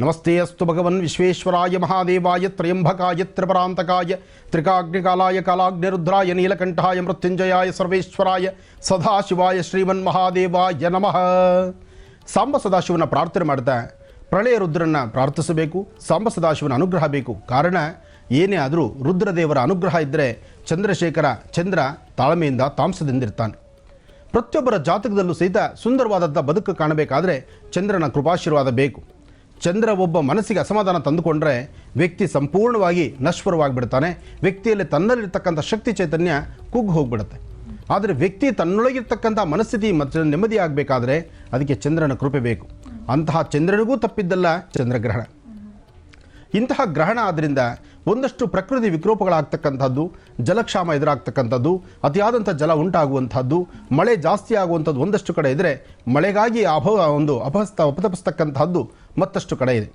ನಮಸ್ತೆ ಅಸ್ತು ಭಗವನ್ ವಿಶ್ವೇಶ್ವರಾಯ ಮಹಾದೇವಾಯ ತ್ರಯಂಬಕಾಯ ತ್ರಿಪರಾಂತಕಾಯ ತ್ರಿಕಾಗ್ನಿಕಾಲಾಯ ಕಾಲಾಗ್ನಿರುದ್ರಾಯ ನೀಲಕಂಠಾಯ ಮೃತ್ಯುಂಜಯಾಯ ಸರ್ವೇಶ್ವರಾಯ ಸದಾಶಿವಾಯ ಶ್ರೀಮನ್ ಮಹಾದೇವಾಯ ನಮಃ. ಸಾಂಬ ಸದಾಶಿವನ ಪ್ರಾರ್ಥನೆ ಮಾಡ್ತಾ ಪ್ರಳಯ ರುದ್ರನ್ನ ಪ್ರಾರ್ಥಿಸಬೇಕು, ಸಾಂಬ ಸದಾಶಿವನ ಅನುಗ್ರಹ ಬೇಕು. ಕಾರಣ, ಏನೇ ಆದರೂ ರುದ್ರದೇವರ ಅನುಗ್ರಹ ಇದ್ದರೆ ಚಂದ್ರಶೇಖರ ಚಂದ್ರ ತಾಳ್ಮೆಯಿಂದ ತಾಮಸದಿಂದಿರ್ತಾನೆ. ಪ್ರತಿಯೊಬ್ಬರ ಜಾತಕದಲ್ಲೂ ಸಹಿತ ಸುಂದರವಾದಂಥ ಬದುಕು ಕಾಣಬೇಕಾದರೆ ಚಂದ್ರನ ಕೃಪಾಶೀರ್ವಾದ ಬೇಕು. ಚಂದ್ರ ಒಬ್ಬ ಮನಸ್ಸಿಗೆ ಅಸಮಾಧಾನ ತಂದುಕೊಂಡ್ರೆ ವ್ಯಕ್ತಿ ಸಂಪೂರ್ಣವಾಗಿ ನಶ್ವರವಾಗಿಬಿಡ್ತಾನೆ. ವ್ಯಕ್ತಿಯಲ್ಲಿ ತನ್ನಲ್ಲಿರ್ತಕ್ಕಂಥ ಶಕ್ತಿ ಚೈತನ್ಯ ಕುಗ್ಗು ಹೋಗ್ಬಿಡುತ್ತೆ. ಆದರೆ ವ್ಯಕ್ತಿ ತನ್ನೊಳಗಿರ್ತಕ್ಕಂಥ ಮನಸ್ಥಿತಿ ಮತ್ತು ನೆಮ್ಮದಿ ಆಗಬೇಕಾದ್ರೆ ಅದಕ್ಕೆ ಚಂದ್ರನ ಕೃಪೆ ಬೇಕು. ಅಂತಹ ಚಂದ್ರನಿಗೂ ತಪ್ಪಿದ್ದಲ್ಲ ಚಂದ್ರಗ್ರಹಣ. ಇಂತಹ ಗ್ರಹಣ ಆದ್ದರಿಂದ ಒಂದಷ್ಟು ಪ್ರಕೃತಿ ವಿಕೋಪಗಳಾಗ್ತಕ್ಕಂಥದ್ದು ಜಲಕ್ಷಾಮ ಎದುರಾಗ್ತಕ್ಕಂಥದ್ದು, ಅತಿಯಾದಂಥ ಜಲ ಉಂಟಾಗುವಂಥದ್ದು, ಮಳೆ ಜಾಸ್ತಿ ಆಗುವಂಥದ್ದು ಒಂದಷ್ಟು ಕಡೆ ಇದ್ದರೆ ಮಳೆಗಾಗಿ ಅಭ ಒಂದು ಅಪಹಸ್ತ ಅಪತಪಿಸ್ತಕ್ಕಂಥದ್ದು ಮತ್ತಷ್ಟು ಕಡೆ ಇದೆ.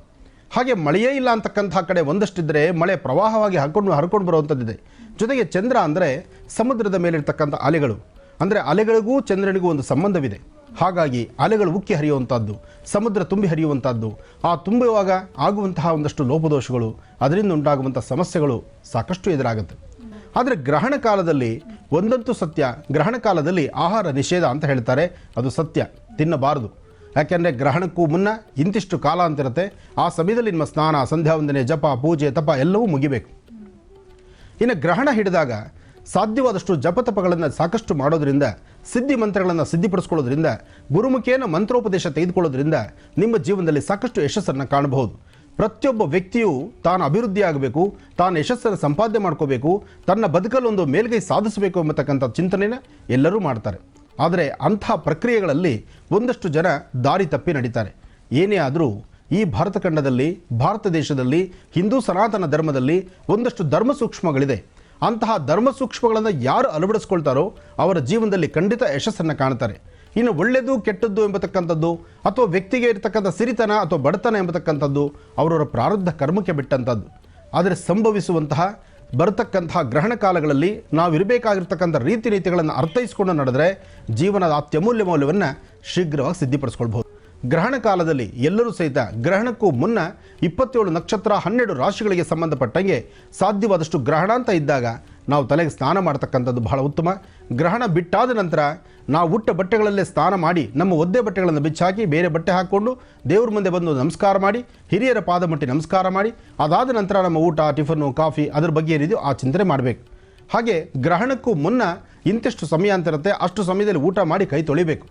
ಹಾಗೆ ಮಳೆಯೇ ಇಲ್ಲ ಅಂತಕ್ಕಂಥ ಕಡೆ ಒಂದಷ್ಟಿದ್ದರೆ ಮಳೆ ಪ್ರವಾಹವಾಗಿ ಹರ್ಕೊಂಡು ಹರ್ಕೊಂಡು ಬರುವಂಥದ್ದಿದೆ. ಜೊತೆಗೆ ಚಂದ್ರ ಅಂದರೆ ಸಮುದ್ರದ ಮೇಲಿರ್ತಕ್ಕಂಥ ಅಲೆಗಳು. ಅಂದರೆ ಅಲೆಗಳಿಗೂ ಚಂದ್ರನಿಗೂ ಒಂದು ಸಂಬಂಧವಿದೆ. ಹಾಗಾಗಿ ಅಲೆಗಳು ಉಕ್ಕಿ ಹರಿಯುವಂಥದ್ದು, ಸಮುದ್ರ ತುಂಬಿ ಹರಿಯುವಂಥದ್ದು. ಆ ತುಂಬುವಾಗ ಆಗುವಂತಹ ಒಂದಷ್ಟು ಲೋಪದೋಷಗಳು, ಅದರಿಂದ ಉಂಟಾಗುವಂಥ ಸಮಸ್ಯೆಗಳು ಸಾಕಷ್ಟು ಎದುರಾಗುತ್ತೆ. ಆದರೆ ಗ್ರಹಣ ಕಾಲದಲ್ಲಿ ಒಂದಂತೂ ಸತ್ಯ, ಗ್ರಹಣ ಕಾಲದಲ್ಲಿ ಆಹಾರ ನಿಷೇಧ ಅಂತ ಹೇಳ್ತಾರೆ. ಅದು ಸತ್ಯ, ತಿನ್ನಬಾರದು. ಯಾಕೆಂದರೆ ಗ್ರಹಣಕ್ಕೂ ಮುನ್ನ ಇಂತಿಷ್ಟು ಕಾಲ ಅಂತಿರುತ್ತೆ. ಆ ಸಮಯದಲ್ಲಿ ನಿಮ್ಮ ಸ್ನಾನ ಸಂಧ್ಯಾ ವಂದನೆ ಜಪ, ಪೂಜೆ, ತಪ ಎಲ್ಲವೂ ಮುಗಿಬೇಕು. ಇನ್ನು ಗ್ರಹಣ ಹಿಡಿದಾಗ ಸಾಧ್ಯವಾದಷ್ಟು ಜಪತಪಗಳನ್ನು ಸಾಕಷ್ಟು ಮಾಡೋದ್ರಿಂದ, ಸಿದ್ಧಿ ಮಂತ್ರಗಳನ್ನು ಸಿದ್ಧಿಪಡಿಸ್ಕೊಳ್ಳೋದ್ರಿಂದ, ಗುರುಮುಖಿಯನ್ನು ಮಂತ್ರೋಪದೇಶ ತೆಗೆದುಕೊಳ್ಳೋದ್ರಿಂದ ನಿಮ್ಮ ಜೀವನದಲ್ಲಿ ಸಾಕಷ್ಟು ಯಶಸ್ಸನ್ನು ಕಾಣಬಹುದು. ಪ್ರತಿಯೊಬ್ಬ ವ್ಯಕ್ತಿಯು ತಾನು ಅಭಿವೃದ್ಧಿ ಆಗಬೇಕು, ತಾನು ಯಶಸ್ಸನ್ನು ಸಂಪಾದನೆ ಮಾಡ್ಕೋಬೇಕು, ತನ್ನ ಬದುಕಲ್ಲೊಂದು ಮೇಲ್ಗೈ ಸಾಧಿಸಬೇಕು ಎಂಬತಕ್ಕಂಥ ಚಿಂತನೆನ ಎಲ್ಲರೂ ಮಾಡ್ತಾರೆ. ಆದರೆ ಅಂಥ ಪ್ರಕ್ರಿಯೆಗಳಲ್ಲಿ ಒಂದಷ್ಟು ಜನ ದಾರಿ ತಪ್ಪಿ ನಡೀತಾರೆ. ಏನೇ ಆದರೂ ಈ ಭಾರತ ಖಂಡದಲ್ಲಿ, ಭಾರತ ದೇಶದಲ್ಲಿ, ಹಿಂದೂ ಸನಾತನ ಧರ್ಮದಲ್ಲಿ ಒಂದಷ್ಟು ಧರ್ಮ ಸೂಕ್ಷ್ಮಗಳಿದೆ. ಅಂತಹ ಧರ್ಮ ಸೂಕ್ಷ್ಮಗಳನ್ನು ಯಾರು ಅಳವಡಿಸ್ಕೊಳ್ತಾರೋ ಅವರ ಜೀವನದಲ್ಲಿ ಖಂಡಿತ ಯಶಸ್ಸನ್ನು ಕಾಣ್ತಾರೆ. ಇನ್ನು ಒಳ್ಳೆಯದು, ಕೆಟ್ಟದ್ದು ಎಂಬತಕ್ಕಂಥದ್ದು, ಅಥವಾ ವ್ಯಕ್ತಿಗೆ ಇರತಕ್ಕಂಥ ಸಿರಿತನ ಅಥವಾ ಬಡತನ ಎಂಬತಕ್ಕಂಥದ್ದು ಅವರವರ ಪ್ರಾರಬ್ಧ ಕರ್ಮಕ್ಕೆ ಬಿಟ್ಟಂಥದ್ದು. ಆದರೆ ಸಂಭವಿಸುವಂತಹ ಬರತಕ್ಕಂತಹ ಗ್ರಹಣ ಕಾಲಗಳಲ್ಲಿ ನಾವಿರಬೇಕಾಗಿರ್ತಕ್ಕಂಥ ರೀತಿ ನೀತಿಗಳನ್ನು ಅರ್ಥೈಸಿಕೊಂಡು ನಡೆದರೆ ಜೀವನದ ಅತ್ಯಮೂಲ್ಯ ಮೌಲ್ಯವನ್ನು ಶೀಘ್ರವಾಗಿ ಸಿದ್ಧಿಪಡಿಸ್ಕೊಳ್ಬಹುದು. ಗ್ರಹಣ ಕಾಲದಲ್ಲಿ ಎಲ್ಲರೂ ಸಹಿತ ಗ್ರಹಣಕ್ಕೂ ಮುನ್ನ ಇಪ್ಪತ್ತೇಳು ನಕ್ಷತ್ರ ಹನ್ನೆರಡು ರಾಶಿಗಳಿಗೆ ಸಂಬಂಧಪಟ್ಟಂಗೆ ಸಾಧ್ಯವಾದಷ್ಟು ಗ್ರಹಣ ಅಂತ ಇದ್ದಾಗ ನಾವು ತಲೆಗೆ ಸ್ನಾನ ಮಾಡ್ತಕ್ಕಂಥದ್ದು ಬಹಳ ಉತ್ತಮ. ಗ್ರಹಣ ಬಿಟ್ಟಾದ ನಂತರ ನಾವು ಹುಟ್ಟ ಬಟ್ಟೆಗಳಲ್ಲೇ ಸ್ನಾನ ಮಾಡಿ, ನಮ್ಮ ಒದ್ದೆ ಬಟ್ಟೆಗಳನ್ನು ಬಿಚ್ಚಾಕಿ, ಬೇರೆ ಬಟ್ಟೆ ಹಾಕ್ಕೊಂಡು ದೇವ್ರ ಮುಂದೆ ಬಂದು ನಮಸ್ಕಾರ ಮಾಡಿ, ಹಿರಿಯರ ಪಾದ ಮುಟ್ಟಿ ನಮಸ್ಕಾರ ಮಾಡಿ, ಅದಾದ ನಂತರ ನಮ್ಮ ಊಟ, ಟಿಫನ್ನು, ಕಾಫಿ ಅದ್ರ ಬಗ್ಗೆ ಏನಿದೆಯೋ ಆ ಚಿಂತನೆ ಮಾಡಬೇಕು. ಹಾಗೆ ಗ್ರಹಣಕ್ಕೂ ಮುನ್ನ ಇಂತಿಷ್ಟು ಸಮಯ ಅಂತ ಇರುತ್ತೆ, ಅಷ್ಟು ಸಮಯದಲ್ಲಿ ಊಟ ಮಾಡಿ ಕೈ ತೊಳಿಬೇಕು.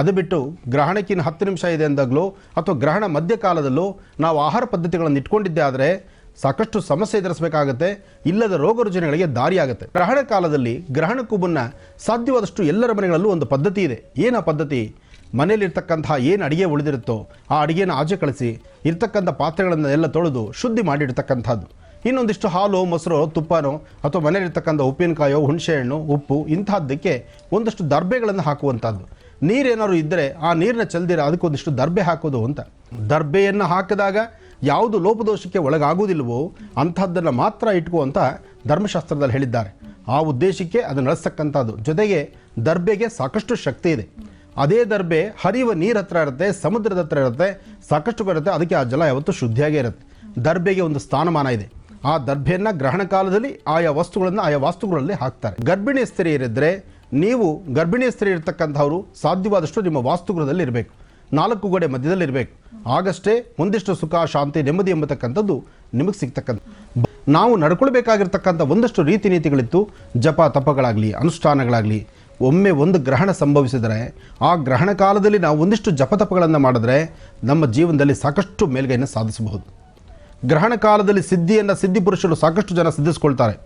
ಅದು ಬಿಟ್ಟು ಗ್ರಹಣಕ್ಕಿನ ಹತ್ತು ನಿಮಿಷ ಇದೆ ಅಂದಾಗಲೋ ಅಥವಾ ಗ್ರಹಣ ಮಧ್ಯಕಾಲದಲ್ಲೋ ನಾವು ಆಹಾರ ಪದ್ಧತಿಗಳನ್ನು ಇಟ್ಕೊಂಡಿದ್ದೆ ಆದರೆ ಸಾಕಷ್ಟು ಸಮಸ್ಯೆ ಎದುರಿಸಬೇಕಾಗತ್ತೆ, ಇಲ್ಲದ ರೋಗ ರುಜಿನಗಳಿಗೆ ದಾರಿಯಾಗುತ್ತೆ. ಗ್ರಹಣ ಕಾಲದಲ್ಲಿ ಗ್ರಹಣಕ್ಕೂ ಮುನ್ನ ಸಾಧ್ಯವಾದಷ್ಟು ಎಲ್ಲರ ಮನೆಗಳಲ್ಲೂ ಒಂದು ಪದ್ಧತಿ ಇದೆ. ಏನು ಆ ಪದ್ಧತಿ? ಮನೆಯಲ್ಲಿರ್ತಕ್ಕಂತಹ ಏನು ಅಡುಗೆ ಉಳಿದಿರುತ್ತೋ, ಆ ಅಡುಗೆನ ಆಚೆ ಕಳಿಸಿ, ಇರ್ತಕ್ಕಂಥ ಪಾತ್ರೆಗಳನ್ನು ಎಲ್ಲ ತೊಳೆದು ಶುದ್ಧಿ ಮಾಡಿರ್ತಕ್ಕಂಥದ್ದು ಇನ್ನೊಂದಿಷ್ಟು ಹಾಲು, ಮೊಸರು, ತುಪ್ಪನೋ, ಅಥವಾ ಮನೆಯಲ್ಲಿರ್ತಕ್ಕಂಥ ಉಪ್ಪಿನಕಾಯೋ, ಹುಣಸೆಹಣ್ಣು, ಉಪ್ಪು ಇಂಥದ್ದಕ್ಕೆ ಒಂದಷ್ಟು ದರ್ಬೆಗಳನ್ನು ಹಾಕುವಂಥದ್ದು. ನೀರೇನಾದ್ರು ಇದ್ದರೆ ಆ ನೀರನ್ನ ಚೆಲ್ದಿರ ಅದಕ್ಕೊಂದಿಷ್ಟು ದರ್ಬೆ ಹಾಕೋದು ಅಂತ. ದರ್ಬೆಯನ್ನು ಹಾಕಿದಾಗ ಯಾವುದು ಲೋಪದೋಷಕ್ಕೆ ಒಳಗಾಗುವುದಿಲ್ಲವೋ ಅಂಥದ್ದನ್ನು ಮಾತ್ರ ಇಟ್ಕೋ ಅಂತ ಧರ್ಮಶಾಸ್ತ್ರದಲ್ಲಿ ಹೇಳಿದ್ದಾರೆ. ಆ ಉದ್ದೇಶಕ್ಕೆ ಅದು ನಡೆಸ್ತಕ್ಕಂಥದ್ದು. ಜೊತೆಗೆ ದರ್ಬೆಗೆ ಸಾಕಷ್ಟು ಶಕ್ತಿ ಇದೆ. ಅದೇ ದರ್ಬೆ ಹರಿಯುವ ನೀರು ಹತ್ರ ಇರುತ್ತೆ, ಸಮುದ್ರದ ಹತ್ರ ಇರುತ್ತೆ, ಸಾಕಷ್ಟು ಬರುತ್ತೆ ಅದಕ್ಕೆ ಆ ಜಲ ಯಾವತ್ತೂ ಶುದ್ಧಿಯಾಗೇ ಇರುತ್ತೆ. ದರ್ಬೆಗೆ ಒಂದು ಸ್ಥಾನಮಾನ ಇದೆ. ಆ ದರ್ಬೆಯನ್ನು ಗ್ರಹಣ ಕಾಲದಲ್ಲಿ ಆಯಾ ವಸ್ತುಗಳನ್ನು ಆಯಾ ವಾಸ್ತುಗಳಲ್ಲಿ ಹಾಕ್ತಾರೆ. ಗರ್ಭಿಣಿ ಸ್ತ್ರೀಯರಿದ್ದರೆ ನೀವು ಗರ್ಭಿಣಿ ಸ್ತ್ರೀ ಇರ್ತಕ್ಕಂಥವ್ರು ಸಾಧ್ಯವಾದಷ್ಟು ನಿಮ್ಮ ವಾಸ್ತುಗೃಹದಲ್ಲಿ ಇರಬೇಕು. ನಾಲ್ಕು ಗೋಡೆ ಮಧ್ಯದಲ್ಲಿರಬೇಕು. ಆಗಷ್ಟೇ ಒಂದಿಷ್ಟು ಸುಖ, ಶಾಂತಿ, ನೆಮ್ಮದಿ ಎಂಬತಕ್ಕಂಥದ್ದು ನಿಮಗೆ ಸಿಗ್ತಕ್ಕಂಥ ನಾವು ನಡ್ಕೊಳ್ಬೇಕಾಗಿರ್ತಕ್ಕಂಥ ಒಂದಷ್ಟು ರೀತಿ ನೀತಿಗಳಿತ್ತು ಜಪ ತಪಗಳಾಗಲಿ, ಅನುಷ್ಠಾನಗಳಾಗಲಿ, ಒಮ್ಮೆ ಒಂದು ಗ್ರಹಣ ಸಂಭವಿಸಿದರೆ, ಆ ಗ್ರಹಣ ಕಾಲದಲ್ಲಿ ನಾವು ಒಂದಿಷ್ಟು ಜಪತಪಗಳನ್ನು ಮಾಡಿದ್ರೆ ನಮ್ಮ ಜೀವನದಲ್ಲಿ ಸಾಕಷ್ಟು ಮೇಲ್ಗೈನ ಸಾಧಿಸಬಹುದು. ಗ್ರಹಣ ಕಾಲದಲ್ಲಿ ಸಿದ್ಧಿಯನ್ನು ಸಿದ್ಧಿ ಪುರುಷರು ಸಾಕಷ್ಟು ಜನ ಸಿದ್ಧಿಸ್ಕೊಳ್ತಾರೆ.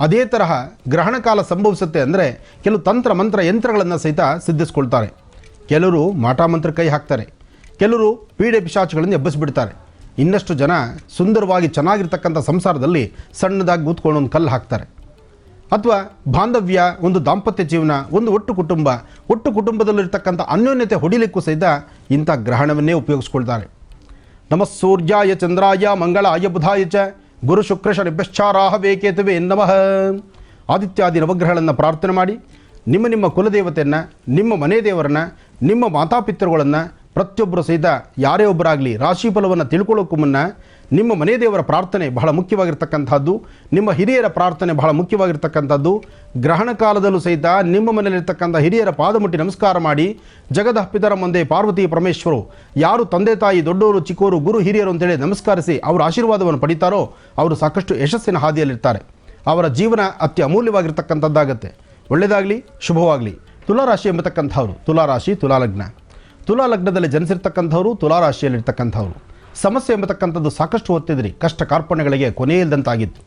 ಅದೇ ತರಹ ಗ್ರಹಣ ಕಾಲ ಸಂಭವಿಸುತ್ತೆ ಅಂದರೆ ಕೆಲವು ತಂತ್ರ, ಮಂತ್ರ, ಯಂತ್ರಗಳನ್ನು ಸಹಿತ ಸಿದ್ಧಿಸ್ಕೊಳ್ತಾರೆ. ಕೆಲವರು ಮಾಟಾಮಂತ್ರ ಕೈ ಹಾಕ್ತಾರೆ. ಕೆಲವರು ಪೀಡೆ ಪಿಶಾಚುಗಳನ್ನು ಎಬ್ಬಿಸ್ಬಿಡ್ತಾರೆ. ಇನ್ನಷ್ಟು ಜನ ಸುಂದರವಾಗಿ ಚೆನ್ನಾಗಿರ್ತಕ್ಕಂಥ ಸಂಸಾರದಲ್ಲಿ ಸಣ್ಣದಾಗಿ ಕೂತ್ಕೊಂಡು ಒಂದು ಕಲ್ಲು ಹಾಕ್ತಾರೆ. ಅಥವಾ ಬಾಂಧವ್ಯ, ಒಂದು ದಾಂಪತ್ಯ ಜೀವನ, ಒಂದು ಒಟ್ಟು ಕುಟುಂಬ, ಒಟ್ಟು ಕುಟುಂಬದಲ್ಲಿರ್ತಕ್ಕಂಥ ಅನ್ಯೋನ್ಯತೆ ಹೊಡಿಲಿಕ್ಕೂ ಸಹಿತ ಇಂಥ ಗ್ರಹಣವನ್ನೇ ಉಪಯೋಗಿಸ್ಕೊಳ್ತಾರೆ. ನಮ ಸೂರ್ಯಾಯ ಚಂದ್ರಾಯ ಮಂಗಳಾಯ ಬುಧಾಯ ಚ ಗುರು ಶುಕ್ರ ಶನಿಭ್ಯಶ್ಚಾರಾಹ ವೇಕೇತುವೆ ನಮಃ. ಆದಿತ್ಯಾದಿ ನವಗ್ರಹಗಳನ್ನು ಪ್ರಾರ್ಥನೆ ಮಾಡಿ ನಿಮ್ಮ ನಿಮ್ಮ ಕುಲದೇವತೆಯನ್ನು, ನಿಮ್ಮ ಮನೆ ದೇವರನ್ನು, ನಿಮ್ಮ ಮಾತಾಪಿತೃಗಳನ್ನು ಪ್ರತಿಯೊಬ್ಬರು ಸಹಿತ ಯಾರೇ ಒಬ್ಬರಾಗಲಿ ರಾಶಿ ಫಲವನ್ನು ತಿಳ್ಕೊಳ್ಳೋಕ್ಕೂ ಮುನ್ನ ನಿಮ್ಮ ಮನೆ ದೇವರ ಪ್ರಾರ್ಥನೆ ಬಹಳ ಮುಖ್ಯವಾಗಿರ್ತಕ್ಕಂಥದ್ದು. ನಿಮ್ಮ ಹಿರಿಯರ ಪ್ರಾರ್ಥನೆ ಬಹಳ ಮುಖ್ಯವಾಗಿರ್ತಕ್ಕಂಥದ್ದು. ಗ್ರಹಣ ಕಾಲದಲ್ಲೂ ಸಹಿತ ನಿಮ್ಮ ಮನೆಯಲ್ಲಿರ್ತಕ್ಕಂಥ ಹಿರಿಯರ ಪಾದ ಮುಟ್ಟಿ ನಮಸ್ಕಾರ ಮಾಡಿ, ಜಗದ ಪಿತರ ಮುಂದೆ ಪಾರ್ವತಿ ಪರಮೇಶ್ವರು ಯಾರು ತಂದೆ ತಾಯಿ ದೊಡ್ಡವರು ಚಿಕ್ಕವರು ಗುರು ಹಿರಿಯರು ಅಂತೇಳಿ ನಮಸ್ಕರಿಸಿ ಅವರ ಆಶೀರ್ವಾದವನ್ನು ಪಡಿತಾರೋ, ಅವರು ಸಾಕಷ್ಟು ಯಶಸ್ಸಿನ ಹಾದಿಯಲ್ಲಿರ್ತಾರೆ. ಅವರ ಜೀವನ ಅತಿ ಅಮೂಲ್ಯವಾಗಿರ್ತಕ್ಕಂಥದ್ದಾಗತ್ತೆ ಒಳ್ಳೆಯದಾಗಲಿ ಶುಭವಾಗಲಿ. ತುಲಾರಾಶಿ ಎಂಬತಕ್ಕಂಥವ್ರು, ತುಲಾರಾಶಿ, ತುಲಾಲಗ್ನ. ತುಲಾ ಲಗ್ನದಲ್ಲಿ ಜನಿಸಿರ್ತಕ್ಕಂಥವ್ರು, ತುಲಾರಾಶಿಯಲ್ಲಿರ್ತಕ್ಕಂಥವ್ರು. ಸಮಸ್ಯೆ ಎಂಬತಕ್ಕಂಥದ್ದು ಸಾಕಷ್ಟು ಹೊತ್ತಿದ್ರಿ, ಕಷ್ಟ ಕಾರ್ಪಣ್ಯಗಳಿಗೆ ಕೊನೆ ಇಲ್ಲದಂತಾಗಿತ್ತು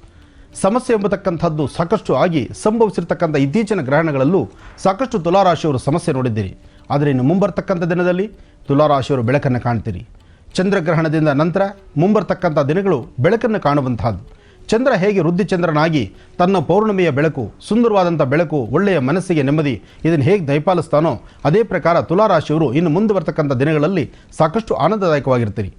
ಸಮಸ್ಯೆ ಎಂಬತಕ್ಕಂಥದ್ದು ಸಾಕಷ್ಟು ಆಗಿ ಸಂಭವಿಸಿರ್ತಕ್ಕಂಥ ಇತ್ತೀಚಿನ ಗ್ರಹಣಗಳಲ್ಲೂ ಸಾಕಷ್ಟು ತುಲಾರಾಶಿಯವರು ಸಮಸ್ಯೆ ನೋಡಿದ್ದೀರಿ. ಆದರೆ ಇನ್ನು ಮುಂಬರ್ತಕ್ಕಂಥ ದಿನದಲ್ಲಿ ತುಲಾರಾಶಿಯವರು ಬೆಳಕನ್ನು ಕಾಣ್ತೀರಿ. ಚಂದ್ರಗ್ರಹಣದಿಂದ ನಂತರ ಮುಂಬರ್ತಕ್ಕಂಥ ದಿನಗಳು ಬೆಳಕನ್ನು ಕಾಣುವಂತಹದ್ದು ಚಂದ್ರ ಹೇಗೆ ವೃದ್ಧಿಚಂದ್ರನಾಗಿ ತನ್ನ ಪೌರ್ಣಿಮೆಯ ಬೆಳಕು ಸುಂದರವಾದಂಥ ಬೆಳಕು, ಒಳ್ಳೆಯ ಮನಸ್ಸಿಗೆ ನೆಮ್ಮದಿ, ಇದನ್ನು ಹೇಗೆ ದಯಪಾಲಿಸ್ತಾನೋ ಅದೇ ಪ್ರಕಾರ ತುಲಾರಾಶಿಯವರು ಇನ್ನು ಮುಂದೆ ಬರ್ತಕ್ಕಂಥ ದಿನಗಳಲ್ಲಿ ಸಾಕಷ್ಟು ಆನಂದದಾಯಕವಾಗಿರ್ತೀರಿ.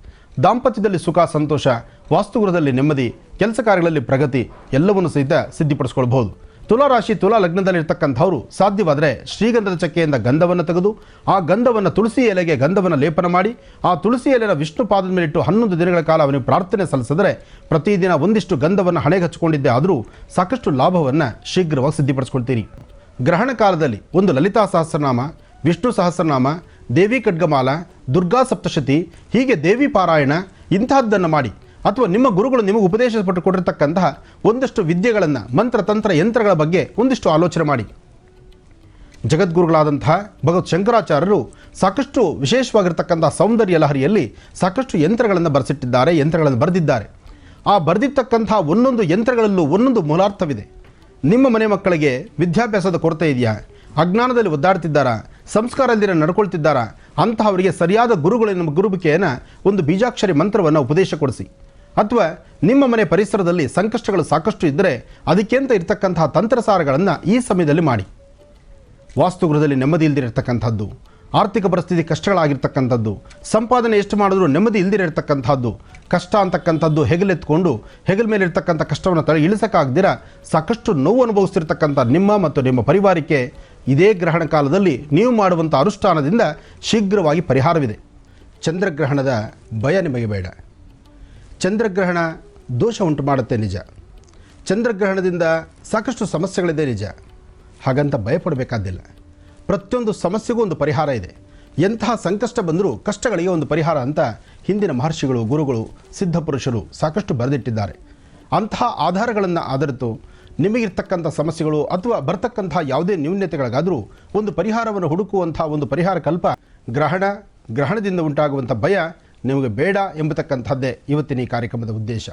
ದಾಂಪತ್ಯದಲ್ಲಿ ಸುಖ, ಸಂತೋಷ, ವಾಸ್ತುಗೃಹದಲ್ಲಿ ನೆಮ್ಮದಿ, ಕೆಲಸ ಕಾರ್ಯಗಳಲ್ಲಿ ಪ್ರಗತಿ ಎಲ್ಲವನ್ನು ಸಹಿತ ಸಿದ್ಧಿಪಡಿಸ್ಕೊಳ್ಬಹುದು. ತುಲಾರಾಶಿ ತುಲಾ ಲಗ್ನದಲ್ಲಿರ್ತಕ್ಕಂಥವ್ರು ಸಾಧ್ಯವಾದರೆ ಶ್ರೀಗಂಧದ ಚಕ್ಕೆಯಿಂದ ಗಂಧವನ್ನು ತೆಗೆದು, ಆ ಗಂಧವನ್ನು ತುಳಸಿ ಎಲೆಗೆ ಗಂಧವನ್ನು ಲೇಪನ ಮಾಡಿ, ಆ ತುಳಸಿ ಎಲೆನ ವಿಷ್ಣು ಪಾದದ ಮೇಲಿಟ್ಟು ಹನ್ನೊಂದು ದಿನಗಳ ಕಾಲ ಅವನಿಗೆ ಪ್ರಾರ್ಥನೆ ಸಲ್ಲಿಸಿದರೆ ಪ್ರತಿದಿನ ಒಂದಿಷ್ಟು ಗಂಧವನ್ನು ಹಣೆಗೆ ಹಚ್ಚಿಕೊಂಡಿದ್ದೆ ಆದರೂ ಸಾಕಷ್ಟು ಲಾಭವನ್ನು ಶೀಘ್ರವಾಗಿ ಸಿದ್ಧಿಪಡಿಸ್ಕೊಳ್ತೀರಿ. ಗ್ರಹಣ ಕಾಲದಲ್ಲಿ ಒಂದು ಲಲಿತಾ ಸಹಸ್ರನಾಮ, ವಿಷ್ಣು ಸಹಸ್ರನಾಮ, ದೇವಿ ಖಡ್ಗಮಾಲ, ದುರ್ಗಾ ಸಪ್ತಶತಿ, ಹೀಗೆ ದೇವಿ ಪಾರಾಯಣ ಇಂತಹದ್ದನ್ನು ಮಾಡಿ ಅಥವಾ ನಿಮ್ಮ ಗುರುಗಳು ನಿಮಗೆ ಉಪದೇಶಪಟ್ಟು ಕೊಟ್ಟಿರ್ತಕ್ಕಂತಹ ಒಂದಷ್ಟು ವಿದ್ಯೆಗಳನ್ನು ಮಂತ್ರ, ತಂತ್ರ, ಯಂತ್ರಗಳ ಬಗ್ಗೆ ಒಂದಿಷ್ಟು ಆಲೋಚನೆ ಮಾಡಿ. ಜಗದ್ಗುರುಗಳಾದಂತಹ ಭಗವತ್ ಶಂಕರಾಚಾರ್ಯರು ಸಾಕಷ್ಟು ವಿಶೇಷವಾಗಿರ್ತಕ್ಕಂಥ ಸೌಂದರ್ಯ ಲಹರಿಯಲ್ಲಿ ಸಾಕಷ್ಟು ಯಂತ್ರಗಳನ್ನು ಬರೆಸಿಟ್ಟಿದ್ದಾರೆ, ಯಂತ್ರಗಳನ್ನು ಬರೆದಿದ್ದಾರೆ. ಆ ಬರೆದಿರ್ತಕ್ಕಂಥ ಒಂದೊಂದು ಯಂತ್ರಗಳಲ್ಲೂ ಒಂದೊಂದು ಮೂಲಾರ್ಥವಿದೆ. ನಿಮ್ಮ ಮನೆ ಮಕ್ಕಳಿಗೆ ವಿದ್ಯಾಭ್ಯಾಸದ ಕೊರತೆ ಇದೆಯಾ? ಅಜ್ಞಾನದಲ್ಲಿ ಒದ್ದಾಡ್ತಿದ್ದಾರಾ? ಸಂಸ್ಕಾರದಿಂದ ನಡ್ಕೊಳ್ತಿದ್ದಾರಾ? ಅಂತಹವರಿಗೆ ಸರಿಯಾದ ಗುರುಗಳು ಗುರುಬಿಕೆಯನ್ನು ಒಂದು ಬೀಜಾಕ್ಷರಿ ಮಂತ್ರವನ್ನು ಉಪದೇಶ ಕೊಡಿಸಿ. ಅಥವಾ ನಿಮ್ಮ ಮನೆ ಪರಿಸರದಲ್ಲಿ ಸಂಕಷ್ಟಗಳು ಸಾಕಷ್ಟು ಇದ್ದರೆ ಅದಕ್ಕೆಂತ ಇರತಕ್ಕಂತಹ ತಂತ್ರಸಾರಗಳನ್ನು ಈ ಸಮಯದಲ್ಲಿ ಮಾಡಿ. ವಾಸ್ತುಗೃಹದಲ್ಲಿ ನೆಮ್ಮದಿ ಇಲ್ದಿರತಕ್ಕಂಥದ್ದು ಆರ್ಥಿಕ ಪರಿಸ್ಥಿತಿ ಕಷ್ಟಗಳಾಗಿರ್ತಕ್ಕಂಥದ್ದು, ಸಂಪಾದನೆ ಎಷ್ಟು ಮಾಡಿದ್ರೂ ನೆಮ್ಮದಿ ಇಲ್ದಿರತಕ್ಕಂಥದ್ದು ಕಷ್ಟ ಅಂತಕ್ಕಂಥದ್ದು ಹೆಗಲೆತ್ಕೊಂಡು ಹೆಗಲ ಮೇಲೆ ಇರ್ತಕ್ಕಂಥ ಕಷ್ಟವನ್ನು ತಲೆ ಇಳಿಸೋಕ್ಕಾಗ್ದಿರ ಸಾಕಷ್ಟು ನೋವು ಅನುಭವಿಸ್ತಿರ್ತಕ್ಕಂಥ ನಿಮ್ಮ ಮತ್ತು ನಿಮ್ಮ ಪರಿವಾರಕ್ಕೆ ಇದೇ ಗ್ರಹಣ ಕಾಲದಲ್ಲಿ ನೀವು ಮಾಡುವಂಥ ಅನುಷ್ಠಾನದಿಂದ ಶೀಘ್ರವಾಗಿ ಪರಿಹಾರವಿದೆ. ಚಂದ್ರಗ್ರಹಣದ ಭಯ ನಿಮಗೆ ಬೇಡ. ಚಂದ್ರಗ್ರಹಣ ದೋಷ ಉಂಟು ಮಾಡುತ್ತೆ ನಿಜ. ಚಂದ್ರಗ್ರಹಣದಿಂದ ಸಾಕಷ್ಟು ಸಮಸ್ಯೆಗಳಿದೆ ನಿಜ. ಹಾಗಂತ ಭಯಪಡಬೇಕಾದಿಲ್ಲ. ಪ್ರತಿಯೊಂದು ಸಮಸ್ಯೆಗೂ ಒಂದು ಪರಿಹಾರ ಇದೆ. ಎಂತಹ ಸಂಕಷ್ಟ ಬಂದರೂ ಕಷ್ಟಗಳಿಗೆ ಒಂದು ಪರಿಹಾರ ಅಂತ ಹಿಂದಿನ ಮಹರ್ಷಿಗಳು, ಗುರುಗಳು, ಸಿದ್ಧಪುರುಷರು ಸಾಕಷ್ಟು ಬರೆದಿಟ್ಟಿದ್ದಾರೆ. ಅಂತಹ ಆಧಾರಗಳನ್ನು ಆಧರಿತು ನಿಮಗಿರ್ತಕ್ಕಂಥ ಸಮಸ್ಯೆಗಳು ಅಥವಾ ಬರ್ತಕ್ಕಂಥ ಯಾವುದೇ ನ್ಯೂನ್ಯತೆಗಳಿಗಾದರೂ ಒಂದು ಪರಿಹಾರವನ್ನು ಹುಡುಕುವಂಥ ಒಂದು ಪರಿಹಾರ ಕಲ್ಪ ಗ್ರಹಣ, ಗ್ರಹಣದಿಂದ ಉಂಟಾಗುವಂಥ ಭಯ ನಿಮಗೆ ಬೇಡ ಎಂಬತಕ್ಕಂಥದ್ದೇ ಇವತ್ತಿನ ಈ ಕಾರ್ಯಕ್ರಮದ ಉದ್ದೇಶ.